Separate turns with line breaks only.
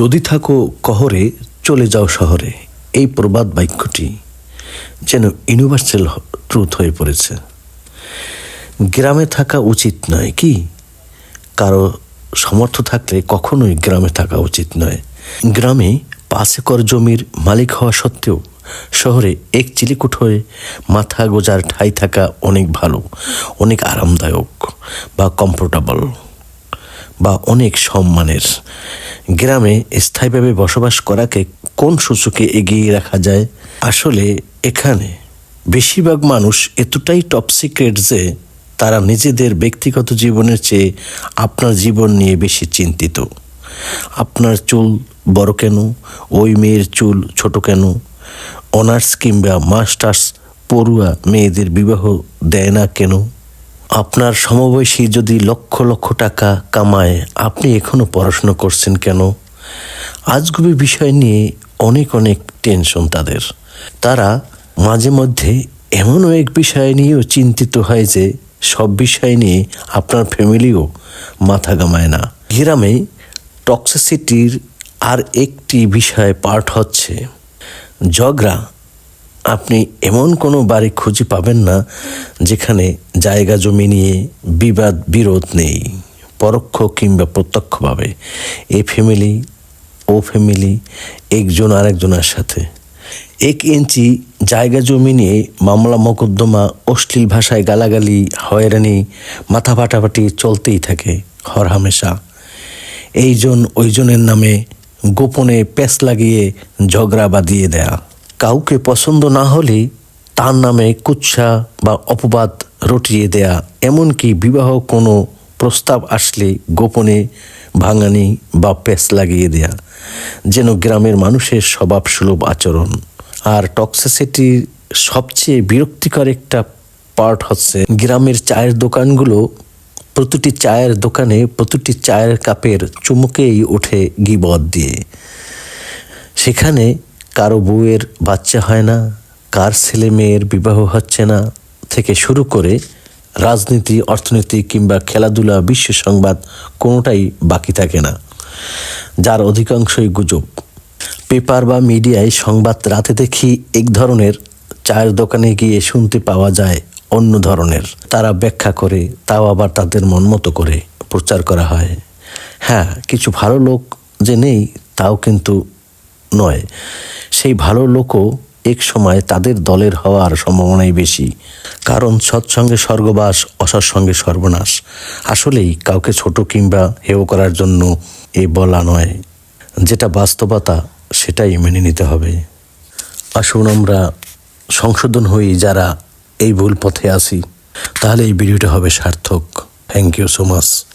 যদি থাকো কহরে, চলে যাও শহরে। এই প্রবাদ বাক্যটি যেন ইউনিভার্সাল ট্রুথ হয়ে পড়েছে। গ্রামে থাকা উচিত নয় কি? কারও সমর্থ থাকলে কখনোই গ্রামে থাকা উচিত নয়। গ্রামে পাঁচ একর জমির মালিক হওয়া সত্ত্বেও শহরে এক চিলিকুট হয়ে মাথা গোজার ঠাই থাকা অনেক ভালো, অনেক আরামদায়ক বা কমফোর্টেবল বা অনেক সম্মানের। গ্রামে স্থায়ীভাবে বসবাস করাকে কোন সূচকে এগিয়ে রাখা যায়? আসলে এখানে বেশিরভাগ মানুষ এতটাই টপ সিক্রেট যে তারা নিজেদের ব্যক্তিগত জীবনের চেয়ে আপনার জীবন নিয়ে বেশি চিন্তিত। আপনার চুল বড় কেন? ওই মেয়ের চুল ছোট কেন? অনার্স কিংবা মাস্টার্স পড়ুয়া মেয়েদের বিবাহ দেয় না কেন? আপনার সমবয়সী যদি লক্ষ লক্ষ টাকা কামায়, আপনি এখনও পড়াশোনা করছেন কেন? আজগুবি বিষয় নিয়ে অনেক অনেক টেনশন তাদের। তারা মাঝে মধ্যে এমনও এক বিষয় নিয়েও চিন্তিত হয় যে, সব বিষয় নিয়ে আপনার ফ্যামিলিও মাথা গামায় না। গ্রামে টক্সিসিটির আর একটি বিষয় পার্ট হচ্ছে, ঝগড়া আপনি এমন কোনো বাড়ি খুঁজে পাবেন না যেখানে জায়গা জমি নিয়ে বিবাদ, বিরোধ নেই, পরোক্ষ কিংবা প্রত্যক্ষভাবে। এ ফ্যামিলি ও ফ্যামিলি একজন আরেকজনের সাথে। এক ইঞ্চি জায়গা জমি নিয়ে মামলা, মোকদ্দমা, অশ্লীল ভাষায় গালাগালি, হয়রানি, মাথা ফাটাফাটি চলতেই থাকে হরহামেশা এইজন ওইজনের নামে গোপনে প্যাঁচ লাগিয়ে ঝগড়া বাঁধিয়ে দেয়া। কাউকে পছন্দ না হলে তার নামে কুৎসা বা অপবাদ রটিয়ে দেয়া, এমনকি বিবাহ কোনো প্রস্তাব আসলে গোপনে ভাঙানি বা প্যাঁচ লাগিয়ে দেয়া, যেন গ্রামের মানুষের স্বভাব সুলভ আচরণ। আর টক্সিসিটির সবচেয়ে বিরক্তিকর একটা পার্ট হচ্ছে গ্রামের চায়ের দোকানগুলো প্রতিটি চায়ের দোকানে প্রতিটি চায়ের কাপের চুমুকেই ওঠে গিবদ দিয়ে। সেখানে কারও বউয়ের বাচ্চা হয় না, কার ছেলে মেয়ের বিবাহ হচ্ছে না থেকে শুরু করে রাজনীতি, অর্থনীতি কিংবা খেলাধুলা, বিশ্ব সংবাদ কোনোটাই বাকি থাকে না। যার অধিকাংশই গুজব। পেপার বা মিডিয়ায় সংবাদ রাতে দেখি এক ধরনের, চায়ের দোকানে গিয়ে শুনতে পাওয়া যায় অন্য ধরনের। তারা ব্যাখ্যা করে, তাও আবার তাদের মন মতো করে প্রচার করা হয়। হ্যাঁ কিছু ভালো লোক যে নেই, তাও কিন্তু নয়। সেই ভালো লোকও এক সময় তাদের দলের হওয়ার সম্ভাবনাই বেশি। কারণ সৎসঙ্গে স্বর্গবাস অসৎসঙ্গে সর্বনাশ। আসলেই কাউকে ছোট কিংবা হেয় করার জন্য এ বলা নয়। যেটা বাস্তবতা, সেটাই মেনে নিতে হবে। আসুন আমরা সংশোধন হই যারা এই ভুল পথে আসি তাহলে এই ভিডিওটা হবে সার্থক। Thank you so much